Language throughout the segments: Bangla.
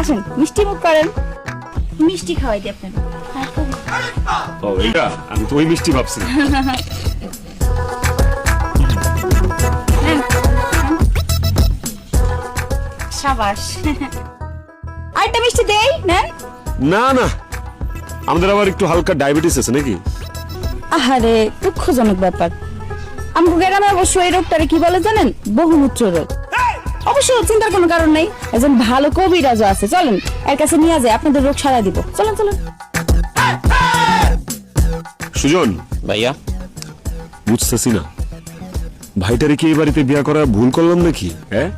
আসেন মিষ্টি মুখ করেন। মিষ্টি খাওয়াই দিই আপনার ও এইটা? আমি তো ওই মিষ্টি ভাবছি সাবাস। আরেকটা মিষ্টি দেই নেন। না না। আমাদের আবার একটু হালকা ডায়াবেটিস আছে নাকি? আহারে দুঃখজনক ব্যাপার। আমগো গ্রামে অবশ্য এই রোগটারে কি বলে জানেন? বহুমূত্র রোগ। অবশ্য চিন্তার কোনো কারণ নেই। একজন ভালো কবিরাজও আছে। চলেন এর কাছে নিয়ে যায় আপনাদের রোগ সারা দিব। চলেন চলেন। সুজন। ভাইয়া। বুঝতেছি না। ভাইটারে কি এই বাড়িতে বিয়া করা ভুল করলাম নাকি? হ্যাঁ?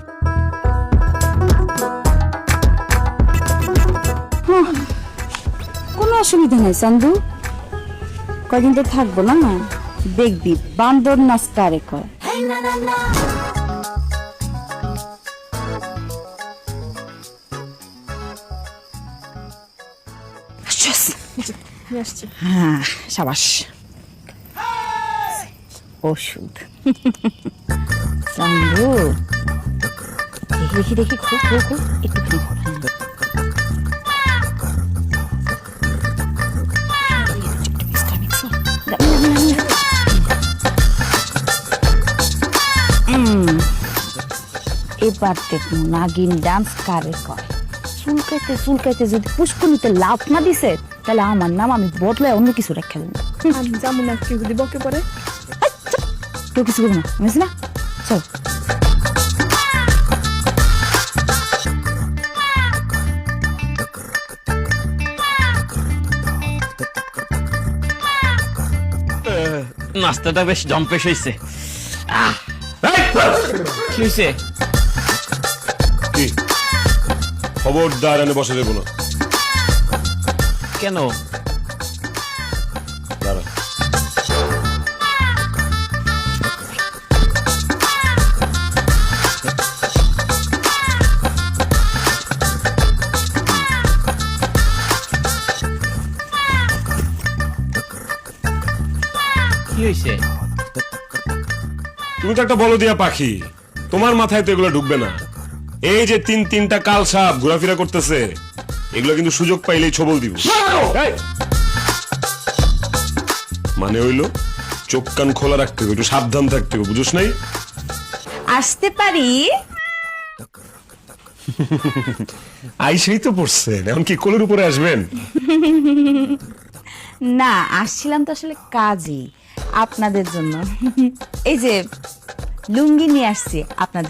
কোনো অসুবিধা নাই চান্দু। কয়দিন তো থাকব না দেখবি বান্দর নাচ কারে কয়। হ্যাঁ সাবাস ওষুধ চান্দু দেখি দেখি দেখি খুব খুব খুব একটু খুব এবার দেখুন নাগিন ডান্স কারে কয় চুলকাইতে চুলকাইতে যদি পুষ্কুনিতে লাভ না দিছে তাহলে আমার নাম আমি বদলায় অন্য কিছু রেখে দেবো। যাব না কেউ যদি বকে পড়ে। কেউ কিছু করব না বুঝলি না? চল। নাস্তাটা বেশ জম্পেশ হয়েছে আহ! কি হয়েছে খবরদার এনে বসে দেবো না। কেন? দাঁড়া। কি হয়েছে তুমি তো একটা বলো দিয়া পাখি। তোমার মাথায় তো এগুলো ঢুকবে না। এই যে তিন তিনটা কাল সাপ ঘোরাফেরা করতেছে এগুলো কিন্তু সুযোগ পাইলেই ছবল দিব। মানে হইল চোখ কান খোলা রাখতে হবে একটু সাবধান থাকতে হবে বুঝোস নাই? আসতে পারি? আইসেই তো পড়ছেন এখন কি কোলের উপরে আসবেন? না আসছিলাম তো আসলে কাজই আপনাদের জন্য। এই যে লুঙ্গি নিয়ে আসছি আপনাদের